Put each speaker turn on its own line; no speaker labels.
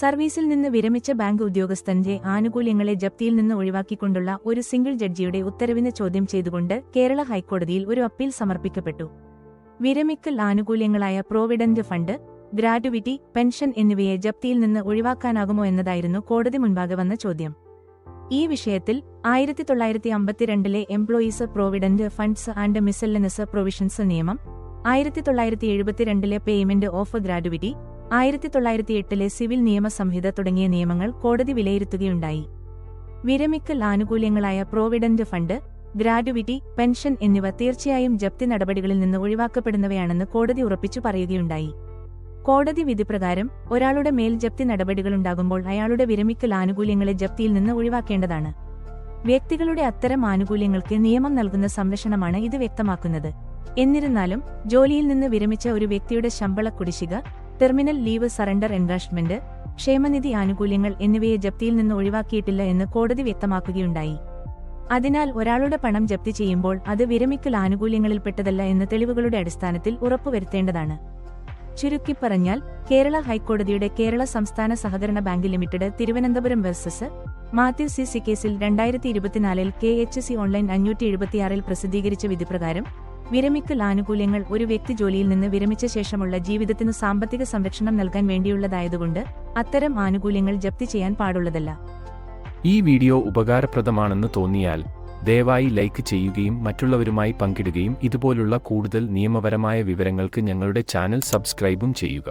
സർവീസിൽ നിന്ന് വിരമിച്ച ബാങ്ക് ഉദ്യോഗസ്ഥന്റെ ആനുകൂല്യങ്ങളെ ജപ്തിയിൽ നിന്ന് ഒഴിവാക്കിക്കൊണ്ടുള്ള ഒരു സിംഗിൾ ജഡ്ജിയുടെ ഉത്തരവിനെ ചോദ്യം ചെയ്തുകൊണ്ട് കേരള ഹൈക്കോടതിയിൽ ഒരു അപ്പീൽ സമർപ്പിക്കപ്പെട്ടു. വിരമിക്കൽ ആനുകൂല്യങ്ങളായ പ്രോവിഡന്റ് ഫണ്ട് ഗ്രാറ്റുവിറ്റി പെൻഷൻ എന്നിവയെ ജപ്തിയിൽ നിന്ന് ഒഴിവാക്കാനാകുമോ എന്നതായിരുന്നു കോടതി മുൻപാകെ വന്ന ചോദ്യം. ഈ വിഷയത്തിൽ ആയിരത്തി തൊള്ളായിരത്തി അമ്പത്തിരണ്ടിലെ employees provident funds and miscellaneous provisions നിയമം ആയിരത്തി തൊള്ളായിരത്തി എഴുപത്തിരണ്ടിലെ പേയ്മെന്റ് ഓഫ് ഗ്രാറ്റുവിറ്റി ആയിരത്തി തൊള്ളായിരത്തി എട്ടിലെ സിവിൽ നിയമസംഹിത തുടങ്ങിയ നിയമങ്ങൾ കോടതി വിലയിരുത്തുകയുണ്ടായി. വിരമിക്കൽ ആനുകൂല്യങ്ങളായ പ്രോവിഡന്റ് ഫണ്ട് ഗ്രാറ്റുവിറ്റി പെൻഷൻ എന്നിവ തീർച്ചയായും ജപ്തി നടപടികളിൽ നിന്ന് ഒഴിവാക്കപ്പെടുന്നവയാണെന്ന് കോടതി ഉറപ്പിച്ചു പറയുകയുണ്ടായി. കോടതി വിധിപ്രകാരം ഒരാളുടെ മേൽ ജപ്തി നടപടികളുണ്ടാകുമ്പോൾ അയാളുടെ വിരമിക്കൽ ആനുകൂല്യങ്ങളെ ജപ്തിയിൽ നിന്ന് ഒഴിവാക്കേണ്ടതാണ്. വ്യക്തികളുടെ അത്തരം ആനുകൂല്യങ്ങൾക്ക് നിയമം നൽകുന്ന സംരക്ഷണമാണ് ഇത് വ്യക്തമാക്കുന്നത്. എന്നിരുന്നാലും ജോലിയിൽ നിന്ന് വിരമിച്ച ഒരു വ്യക്തിയുടെ ശമ്പള കുടിശ്ശിക ടെർമിനൽ ലീവ് സറണ്ടർ എൻവാഷ്മെന്റ് ക്ഷേമനിധി ആനുകൂല്യങ്ങൾ എന്നിവയെ ജപ്തിയിൽ നിന്ന് ഒഴിവാക്കിയിട്ടില്ല എന്ന് കോടതി വ്യക്തമാക്കുകയുണ്ടായി. അതിനാൽ ഒരാളുടെ പണം ജപ്തി ചെയ്യുമ്പോൾ അത് വിരമിക്കൽ ആനുകൂല്യങ്ങളിൽപ്പെട്ടതല്ല എന്ന തെളിവുകളുടെ അടിസ്ഥാനത്തിൽ ഉറപ്പുവരുത്തേണ്ടതാണ്. ചുരുക്കി പറഞ്ഞാൽ കേരള ഹൈക്കോടതിയുടെ കേരള സംസ്ഥാന സഹകരണ bank limited Thiruvananthapuram versus Mathew C C കേസിൽ രണ്ടായിരത്തി ഇരുപത്തിനാലിൽ കെ എച്ച് സി ഓൺലൈൻ അഞ്ഞൂറ്റി എഴുപത്തിയാറിൽ പ്രസിദ്ധീകരിച്ച വിധിപ്രകാരം വിരമിക്കൽ ആനുകൂല്യങ്ങൾ ഒരു വ്യക്തി ജോലിയിൽ നിന്ന് വിരമിച്ച ശേഷമുള്ള ജീവിതത്തിന് സാമ്പത്തിക സംരക്ഷണം നൽകാൻ വേണ്ടിയുള്ളതായതുകൊണ്ട് അത്തരം ആനുകൂല്യങ്ങൾ ജപ്തി ചെയ്യാൻ പാടുള്ളതല്ല.
ഈ വീഡിയോ ഉപകാരപ്രദമാണെന്ന് തോന്നിയാൽ ദയവായി ലൈക്ക് ചെയ്യുകയും മറ്റുള്ളവരുമായി പങ്കിടുകയും ഇതുപോലുള്ള കൂടുതൽ നിയമപരമായ വിവരങ്ങൾക്ക് ഞങ്ങളുടെ ചാനൽ സബ്സ്ക്രൈബും ചെയ്യുക.